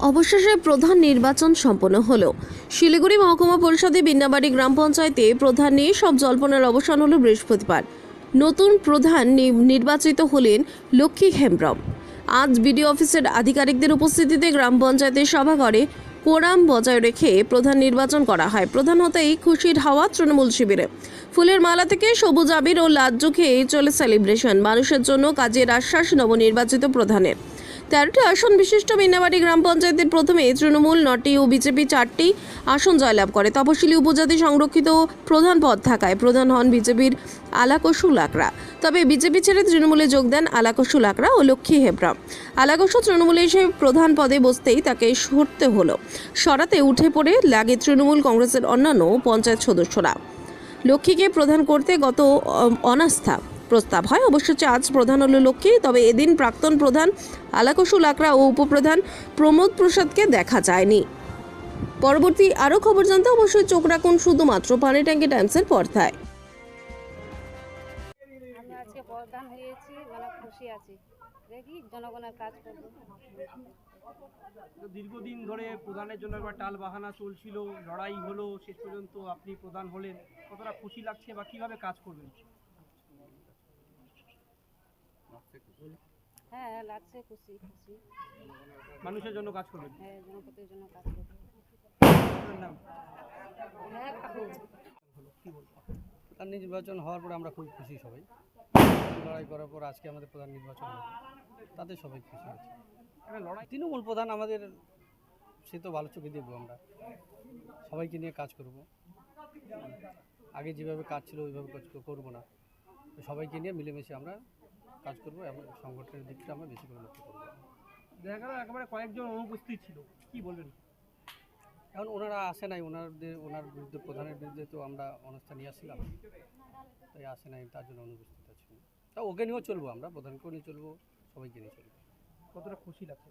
অবশেষে প্রধান নির্বাচন সম্পন্ন হলো। শিলিগুড়ি মহকুমা পরিষদে বিন্নাবাড়ি গ্রাম পঞ্চায়েতে প্রধান নিয়ে সব জল্পনার অবসান হলো বৃহস্পতিবার। নতুন প্রধান নির্বাচিত হলেন লক্ষ্মী হেমব্রম। আজ বিডিও অফিসের আধিকারিকদের উপস্থিতিতে গ্রাম পঞ্চায়েতের সভাঘরে কোরাম বজায় রেখে প্রধান নির্বাচন করা হয়। প্রধান হতেই খুশির হাওয়া তৃণমূল শিবিরে। ফুলের মালা থেকে সবুজ আবির ও লাজ্জু খেয়ে চলে সেলিব্রেশন মানুষের জন্য কাজের আশ্বাস নবনির্বাচিত প্রধানের। তেরোটি আসন বিশিষ্ট মিনাবাড়ি গ্রাম পঞ্চায়েতের প্রথমে তৃণমূল, নটি ও বিজেপি চারটি আসন জয়লাভ করে। তপশিলি উপজাতি সংরক্ষিত প্রধান পদ থাকায় প্রধান হন বিজেপির আলাকসু লাকড়া। তবে বিজেপি ছেড়ে তৃণমূলে যোগ দেন আলাকসু লাকড়া ও লক্ষ্মী হেবরাম। আলাকসু তৃণমূলে এসে প্রধান পদে বসতেই তাকে সরতে হলো। সরাতে উঠে পড়ে লাগে তৃণমূল কংগ্রেসের অন্যান্য পঞ্চায়েত সদস্যরা। লক্ষ্মীকে প্রধান করতে গত অনাস্থা। প্রস্তাব হয়। অবশ্য আজ প্রধান হলো লক্ষ্মী তবে এদিন প্রাক্তন প্রধান আলাকসু লাকড়া ও উপপ্রধান প্রমোদ প্রসাদকে দেখা যায়নি। পরবর্তী আরও খবর জানতে অবশ্যই চোখ রাখুন শুধুমাত্র পানি ট্যাঙ্কি টাইমসের পর্দায়। আজকে প্রধান হয়েছি মানে খুশি আছি। দেখি জনগণের কাজ করব। দীর্ঘদিন ধরে প্রধানের জন্য একবার টাল বাহানা চলছিল লড়াই হলো শেষ পর্যন্ত আপনি প্রধান হলেন। কতটা খুশি লাগছে বা কীভাবে কাজ করবেন? হ্যাঁ হ্যাঁ, লাগছে খুশি খুশি। মানুষের জন্য কাজ করবেন হ্যাঁ জনপতির জন্য কাজ করব। নাম? হ্যাঁ বলব প্রধান নির্বাচন হওয়ার পরে আমরা খুব খুশি সবাই। লড়াই করার পর আজকে আমাদের প্রধান নির্বাচন হলো তাতে সবাই খুশি আছে লড়াই? তৃণমূল প্রধান আমাদের সে তো ভালো চোখে দেখব আমরা। সবাইকে নিয়ে কাজ করব। আগে যেভাবে কাজ ছিল ওইভাবে কাজ কর- করব না। সবাইকে নিয়ে মিলেমিশে আমরা কাজ করব এবং সংগঠনের দিকটা আমরা বেশি করে লক্ষ্য করব। দেখা গেল একেবারে কয়েকজন অনুপস্থিত ছিল। কি বলবেন? এখন ওনারা আসে নাই ওনাদের ওনার বিরুদ্ধে প্রধানের বিরুদ্ধে তো আমরা অনুষ্ঠান নিয়ে আসছিলাম তাই আসে নাই তার জন্য অনুপস্থিত আছি। তা ওকে নিয়েও চলবো আমরা প্রধানকেও নিয়ে চলবো সবাইকে নিয়ে চলবো। কতটা খুশি লাগছে?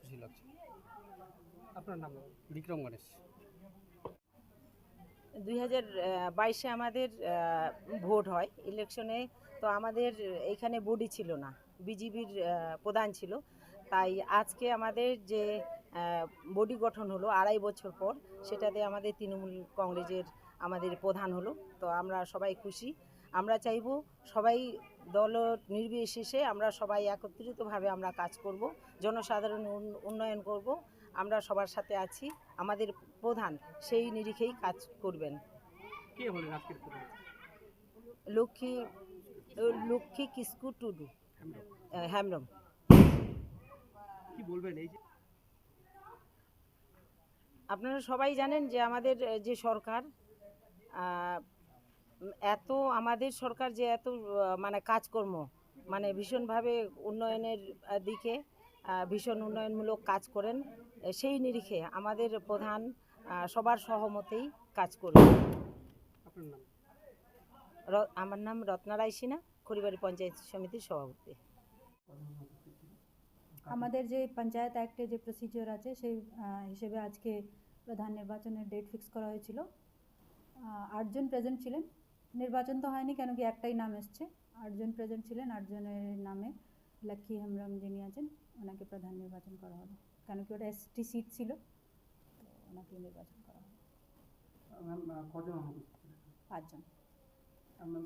খুশি লাগছে। আপনার নাম? বিক্রম গণেশ। দুই হাজার বাইশে আমাদের ভোট হয় ইলেকশনে, তো আমাদের এখানে বডি ছিল না, বিজিবির প্রধান ছিল। তাই আজকে আমাদের যে বডি গঠন হলো আড়াই বছর পর, সেটাতে আমাদের তৃণমূল কংগ্রেসের আমাদের প্রধান হলো। তো আমরা সবাই খুশি। আমরা চাইব সবাই দল নির্বিশেষে আমরা সবাই একত্রিতভাবে আমরা কাজ করব, জনসাধারণ উন- উন্নয়ন করব। আমরা সবার সাথে আছি আমাদের প্রধান সেই নিরিখেই কাজ করবেন। কে হলেন আজকের প্রধান? লক্ষ্মী লক্ষ্মী কিস্কু টুডু। হ্যামরম কি বলবেন এই যে? আপনারা সবাই জানেন যে আমাদের যে সরকার এত আমাদের সরকার যে এত মানে কাজকর্ম মানে ভীষণভাবে উন্নয়নের দিকে ভীষণ উন্নয়নমূলক কাজ করেন সেই নিরিখে আমাদের প্রধান সবার সহমতেই কাজ করবে আপনার নাম? র- আমার নাম রত্না রায় সিনহা খড়িবাড়ি পঞ্চায়েত সমিতির সভাপতি। আমাদের যে পঞ্চায়েত অ্যাক্টে যে প্রসিজিওর আছে সেই হিসেবে আজকে প্রধান নির্বাচনের ডেট ফিক্স করা হয়েছিল। আটজন প্রেজেন্ট ছিলেন। নির্বাচন তো হয়নি কেন কি একটাই নাম এসছে। আটজন প্রেজেন্ট ছিলেন আটজনের নামে লক্ষ্মী হেমব্রম যিনি আছেন ওনাকে প্রধান নির্বাচন করা হলো কেন কি ওটা এসটি সিট ছিল তো ওনাকে নির্বাচন করা হলো ছিলেন? পাঁচজন।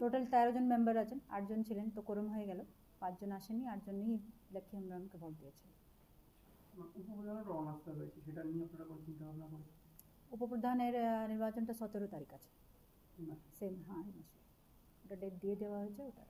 টোটাল তেরো জন মেম্বার আছেন আটজন ছিলেন তো কোরম হয়ে গেল। পাঁচজন আসেনি আটজনই লক্ষ্মী হেমব্রমকে ভোট দিয়েছে উপপ্রধানের নির্বাচনটা সতেরো তারিখ আছে। সেম হ্যাঁ ওটা ডেট দিয়ে দেওয়া হয়েছে ওটা